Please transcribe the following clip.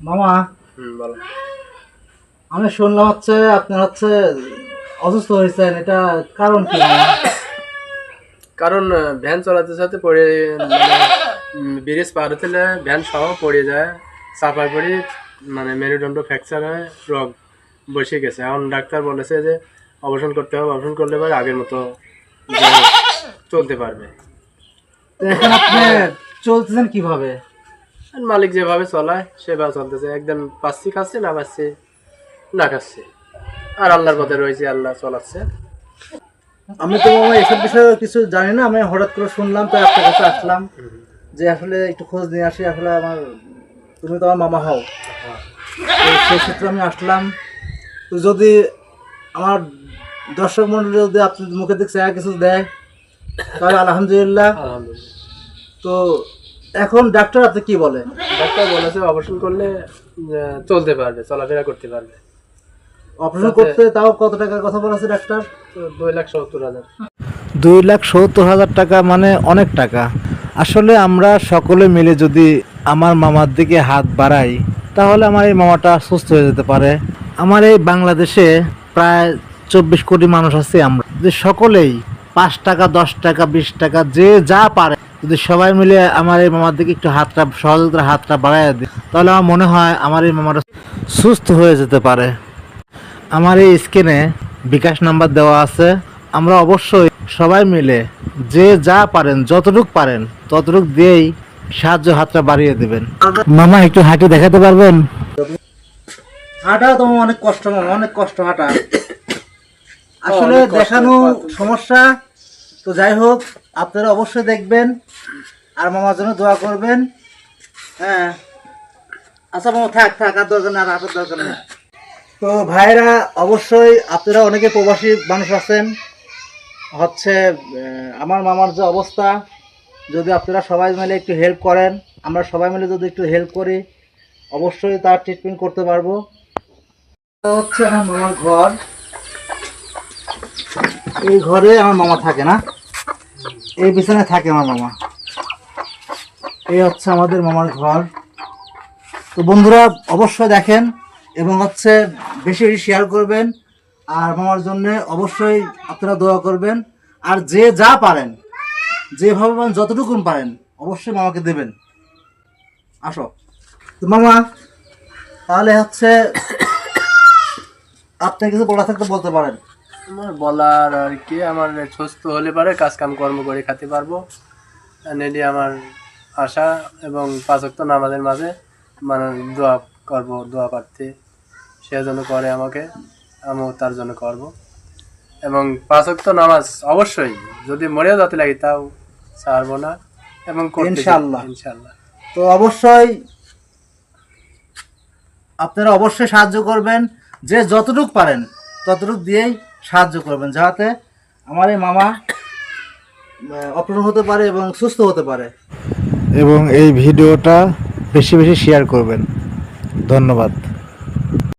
মামা। বলো। আমি শুনলাম হচ্ছে আপনার হচ্ছে অসুস্থ হয়েছেন এটা কারণ কি কারণ ভ্যান চলাতে চালাতে পড়ে মানে ব্রিজ পার হতে ভ্যান সহ পড়ে যায় চাপায় পড়ে মানে মেরুদণ্ড ফ্র্যাকচার হয় রোগ বসে গেছে। এখন ডাক্তার বলেছে যে অপারেশন করতে হবে অপারেশন করলে পরে আগের মতো চলতে পারবে। এখন আপনি চলতেছেন কীভাবে? আর মালিক যেভাবে চলায় সেভাবে চলতেছে। একদম পাচ্ছি খাচ্ছে না পাচ্ছি না খাচ্ছে। আর আল্লাহর পথে রয়েছে আল্লাহ চলাচ্ছে। আমি তো মামা এসব বিষয়ে কিছু জানি না আমি হঠাৎ করে শুনলাম তো আপনার কাছে আসলাম যে আসলে একটু খোঁজ নিয়ে আসি আসলে আমার তুমি তো আমার মামা হও। তো সেই ক্ষেত্রে আমি আসলাম তো যদি আমার দর্শক মন্ডলী যদি আপনার মুখে দিক কিছু দেয় তাহলে আলহামদুলিল্লাহ। তো এখন ডাক্তার আপনি কি বলে? ডাক্তার বলেছে অপারেশন করলে চলতে পারবে চলাফেরা করতে পারবে। অপারেশন করতে তাও কত টাকার কথা বলেছে ডাক্তার? দুই লাখ সত্তর হাজার। দুই লাখ সত্তর হাজার টাকা মানে অনেক টাকা। আসলে আমরা সকলে মিলে যদি আমার মামার দিকে হাত বাড়াই তাহলে আমার এই মামাটা সুস্থ হয়ে যেতে পারে। আমার এই বাংলাদেশে প্রায় চব্বিশ কোটি মানুষ আছে আমরা। যে সকলেই পাঁচ টাকা দশ টাকা বিশ টাকা যে যা পারে যদি সবাই মিলে আমার এই মামার দিকে একটু হাতটা সহযোগিতার হাতটা বাড়াই দিই তাহলে আমার মনে হয় আমার এই মামাটা সুস্থ হয়ে যেতে পারে। আমার এই স্ক্রিনে বিকাশ নাম্বার দেওয়া আছে। আমরা অবশ্যই সবাই মিলে যে যা পারেন যতটুক পারেন ততটুক দিয়েই সাহায্য হাতটা বাড়িয়ে দেবেন। মামা একটু হাঁটে দেখাতে পারবেন? হাঁটা তো অনেক কষ্ট মামা অনেক কষ্ট হাঁটা। আসলে দেখানো সমস্যা তো যাই হোক, আপনারা অবশ্যই দেখবেন আর মামার জন্য দোয়া করবেন। হ্যাঁ। আচ্ছা মামা, থাক থাক, আর দরকার নেই, আর দরকার নেই। তো ভাইরা, অবশ্যই আপনারা অনেকে প্রবাসী মানুষ আছেন। হচ্ছে আমার মামার যে অবস্থা, যদি আপনারা সবাই মিলে একটু হেল্প করেন, আমরা সবাই মিলে যদি একটু হেল্প করি, অবশ্যই তার ট্রিটমেন্ট করতে পারব। হচ্ছে আমার মামার ঘর। এই ঘরে আমার মামা থাকে না। এই বিছানায় থাকে আমার মামা। এই হচ্ছে আমাদের মামার ঘর। তো বন্ধুরা, অবশ্যই দেখেন এবং হচ্ছে বেশি বেশি শেয়ার করবেন। আর মামার জন্য অবশ্যই আপনারা দোয়া করবেন। আর যে যা পারেন, যেভাবে পারেন যতটুকু পারেন, অবশ্যই মামাকে দেবেন। আসো। তো মামা, তাহলে হচ্ছে আপনি কিছু বলা থাকতে বলতে পারেন। আমার বলার আর কি আমার সুস্থ হলে পারে কাজ কাম কর্ম করে খেতে পারব। নেডি আমার আশা এবং পাঁচক্ত নামাজের মাঝে মানে দোয়া করব দোয়া প্রার্থী সে জন্য করে আমাকে আমিও তার জন্য করব। এবং পাঁচক্ত নামাজ অবশ্যই যদি মরেও যাতে লাগে তাও ছাড়বো না এবং। ইনশাআল্লাহ। ইনশাআল্লাহ। তো অবশ্যই আপনারা অবশ্যই সাহায্য করবেন যে যতটুক পারেন। ততটুক দিয়েই সাহায্য করবেন, যাতে আমার এই মামা অপূর্ণ হতে পারে এবং সুস্থ হতে পারে। এবং এই ভিডিওটা বেশি বেশি শেয়ার করবেন। ধন্যবাদ।